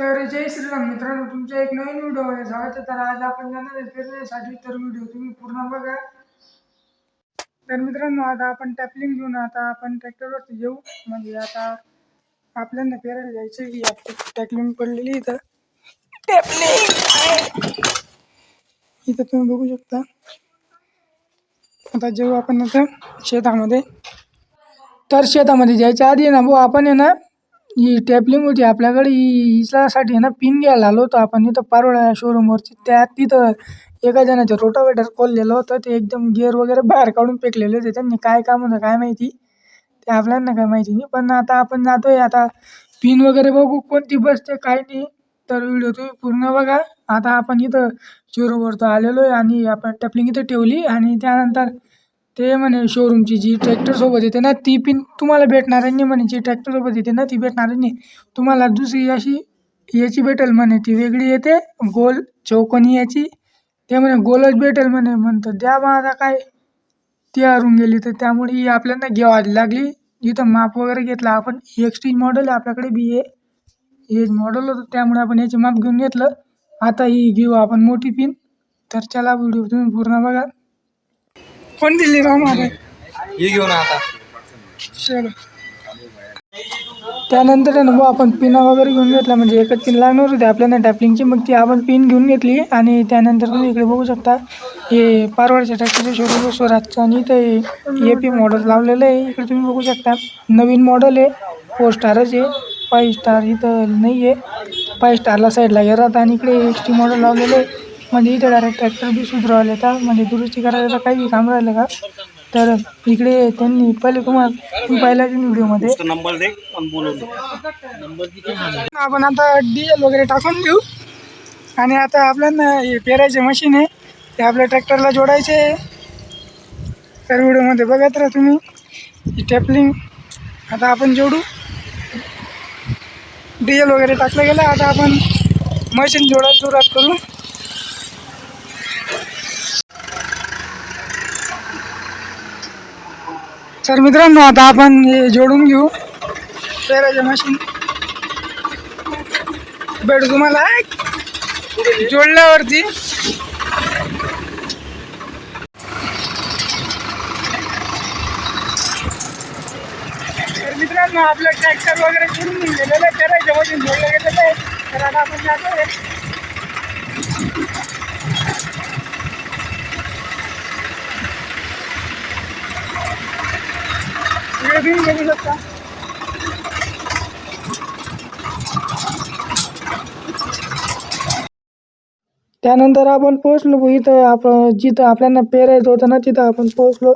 तर जय श्रीराम मित्रांनो तुमच्या एक नवीन व्हिडिओमध्ये स्वागत आहे. तर आज आपण जाणार आहे फिरण्यासाठी. तर व्हिडिओ तुम्ही पूर्ण बघा. तर मित्रांनो आता आपण टॅपलिंग घेऊन आता आपण ट्रॅक्टरवरती येऊ. म्हणजे आता आपल्याला फिरायला जायचं की आपली टॅकलिंग पडलेली इथं. टॅपलिंग इथं तुम्ही बघू शकता. आता जेव्हा आपण आता शेतामध्ये. तर शेतामध्ये जायच्या आधी ना भाऊ आपण आहे ना ही टॅपलिंग होती. आपल्याकडे ही हिच्यासाठी ना पिन घ्यायला आलो होतो. आपण इथं पारोळा शोरूमवरची त्या तिथं एका जणाचं रोटावेटर खोललेलं होतं. ते एकदम गिअर वगैरे बाहेर काढून फेकलेले होते त्यांनी. काय काम होतं काय माहिती? ते आपल्याला काय माहिती नाही. पण आता आपण जातोय. आता पिन वगैरे बघू. कोणती बसते काय नाही. तर व्हिडिओ तुम्ही पूर्ण बघा. आता आपण इथं शोरूमवरती आलेलो आहे आणि आपण टॅपलिंग इथं ठेवली. आणि त्यानंतर ते म्हणे शोरूमची जी ट्रॅक्टरसोबत येते ना ती पिन तुम्हाला भेटणार नाही म्हणे. जी ट्रॅक्टरसोबत येते ना ती भेटणार नाही. तुम्हाला दुसरी अशी याची भेटेल म्हणे ती वेगळी येते गोल चौकोनी याची. ते म्हणे गोलच भेटेल म्हणे. म्हणतं द्या मग आता काय ती हरून गेली तर. त्यामुळे ही आपल्याला घ्यावी लागली. इथं माप वगैरे घेतलं. आपण एक्सटीज मॉडेल आहे आपल्याकडे बी आहे एज मॉडेल होतं त्यामुळे आपण याचे माप घेऊन घेतलं. आता ही घेऊ आपण मोठी पिन तर चला व्हिडिओ तुम्ही पूर्ण बघा. कोण दिली राव माझं हे घेऊन आता. चलो. त्यानंतर आहे ना मग आपण पिना वगैरे घेऊन घेतला म्हणजे एकच पिन लागणार होती आपल्याला टॅपलिंगची मग ती आपण पिन घेऊन घेतली आणि त्यानंतर तुम्ही इकडे बघू शकता हे पारवाडच्या ट्रॅक्टरचे शोरूम स्वराजचं आणि ते ए पी मॉडेल लावलेलं आहे. इकडे तुम्ही बघू शकता नवीन मॉडेल आहे फोर स्टारच आहे. फाईव्ह स्टार इथं नाही आहे फाईव्ह स्टारला साईडला गेला आणि इकडे एच टी मॉडेल लावलेलं आहे. म्हणजे इथे डायरेक्ट ट्रॅक्टर बी सुधरवले का म्हणजे दुरुस्ती करायला काही बी काम राहिलं का? तर इकडे त्यांनी पहिले तुम्हाला तुम्ही पाहिला व्हिडिओमध्ये? आपण आता डिझेल वगैरे टाकून देऊ. आणि आता आपल्याला हे पेरायचे मशीन आहे. ते आपल्या ट्रॅक्टरला जोडायचे. तर व्हिडिओमध्ये बघत राहा तुम्ही. टॅपलिंग आता आपण जोडू. डिझेल वगैरे टाकलं गेलं. आता आपण मशीन जोडायला सुरुवात करू. तर मित्रांनो आता आपण हे जोडून घेऊ. पेरायचे मशीन भेटू तुम्हाला जोडल्यावरती. तर मित्रांनो आपलं ट्रॅक्टर वगैरे जोडून गेलेलं आहे. करायचं मशीन जोडलं गेलेलं आहे. तर आता आपण जातोय. शकता त्यानंतर आपण पोहोचलो इथं आपण जिथं आपल्याला पेरायचं होतं ना तिथं आपण पोहोचलो.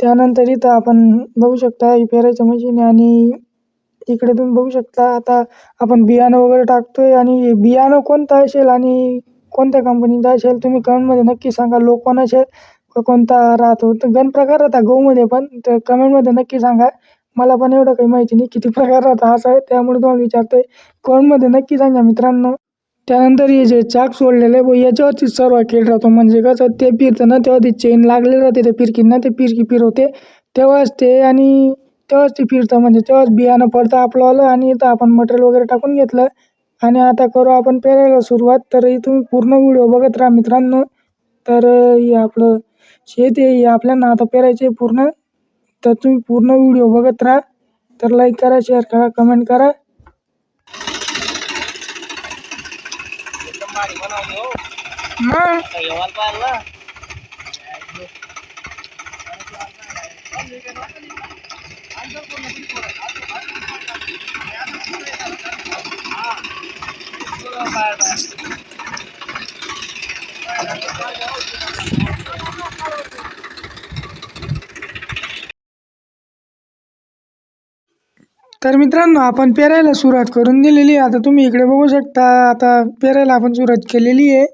त्यानंतर इथं आपण बघू शकता ही पेरायचं मशीन आणि इकडे तुम्ही बघू शकता आता आपण बियाणं वगैरे टाकतोय आणि बियाणं कोणतं असेल आणि कोणत्या कंपनीचं असेल तुम्ही कमेंटमध्ये नक्की सांगा लोक कोण असेल? कोणता राहतो? तर गण प्रकार राहता गहूमध्ये पण. तर कमेंटमध्ये नक्की सांगा. मला पण एवढं काही माहिती नाही किती प्रकार राहता असं आहे. त्यामुळे तुम्हाला विचारतोय. कमेंटमध्ये नक्की सांगा मित्रांनो. त्यानंतर हे जे चाक सोडलेलं आहे बुवा याच्यावरती सर्व खेळ राहतो म्हणजे कसं ते फिरतं ना तेव्हा ती चेन लागलेलं राहते त्या फिरकींना ते फिरकी फिरवते. तेव्हाच ते आणि तेव्हाच ते फिरतं म्हणजे तेव्हाच बियाणं पडतं आपलं आलं आणि इथं आपण मटेरियल वगैरे टाकून घेतलं. आणि आता करू आपण पेरायला सुरुवात. तर तुम्ही पूर्ण व्हिडिओ बघत राहा मित्रांनो. तर हे आपलं शेत आहे आपल्याला आता पेरायचे पूर्ण तर तुम्ही पूर्ण व्हिडिओ बघत राहा. तर लाईक करा शेअर करा कमेंट करा. तर मित्रांनो आपण पेरायला सुरुवात करून दिलेली आहे. आता तुम्ही इकडे बघू शकता आता पेरायला आपण सुरुवात केलेली आहे.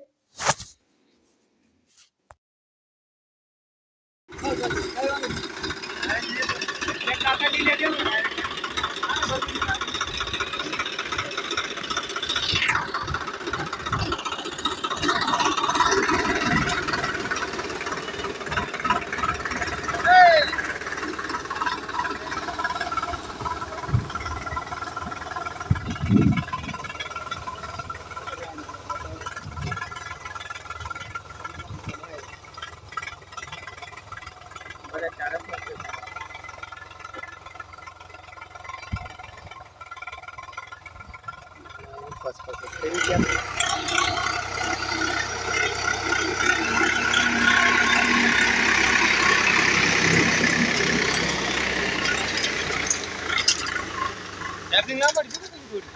ট্যাপিং নাম্বার দিবি তুমি করি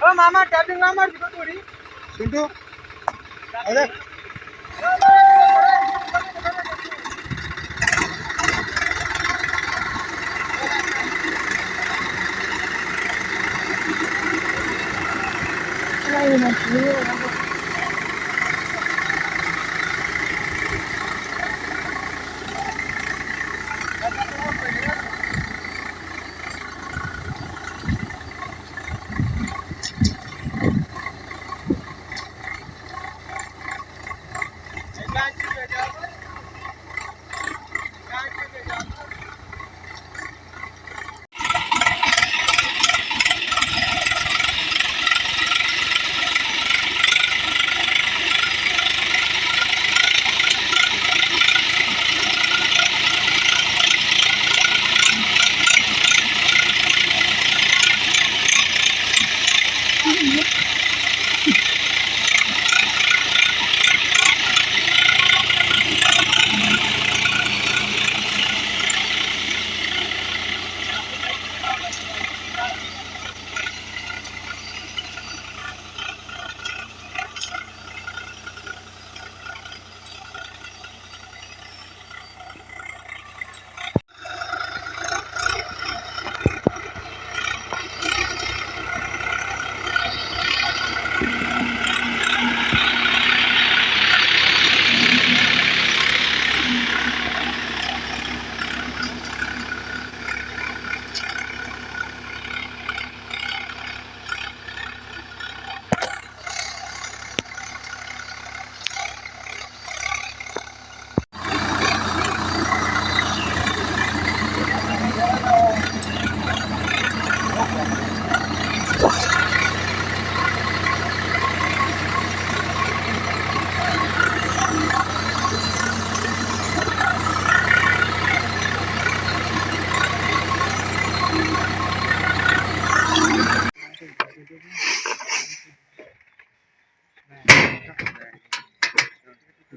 ও মামা ট্যাপিং নাম্বার দিবি করি সিন্ধু। আরে। ना मारली का थोडी चिंटू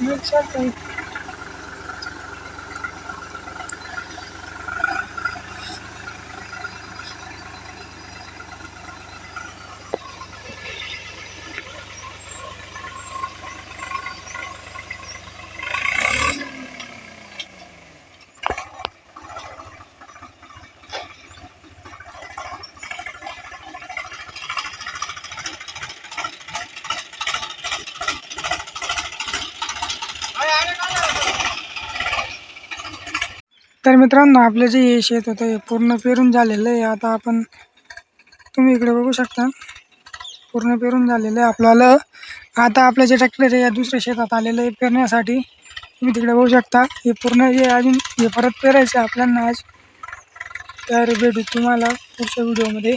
नाही तर मित्रांनो आपलं जे हे शेत होतं हे पूर्ण पेरून झालेलं आहे. आता आपण तुम्ही इकडे बघू शकता. पूर्ण पेरून झालेलं आहे आपल्याला. आता आपलं जे ट्रॅक्टर आहे या दुसऱ्या शेतात आलेलं आहे पेरण्यासाठी. तुम्ही तिकडे बघू शकता. हे पूर्ण हे अजून हे परत पेरायचं आहे आपल्याला आज. तर भेटू तुम्हाला पुढच्या व्हिडिओमध्ये.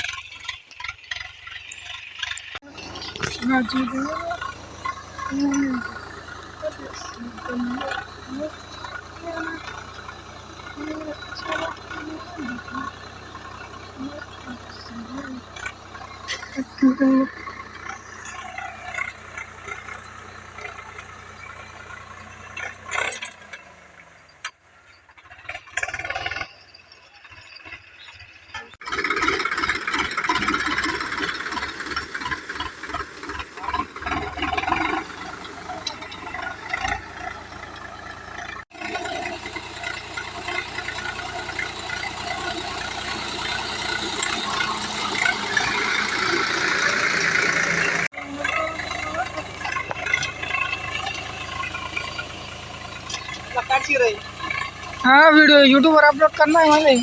हा व्हिडिओ यूट्यूबवर अपलोड करणार आहे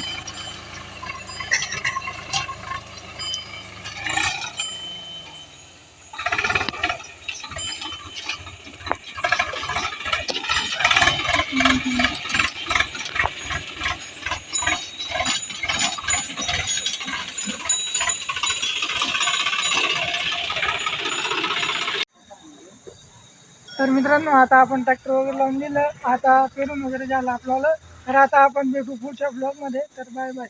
तर मित्रांनो आता आपण ट्रॅक्टर वगैरे लावून दिलं. आता पेरून वगैरे झालं आपल्याला. तर आता आपण भेटू पुढच्या ब्लॉगमध्ये तर बाय बाय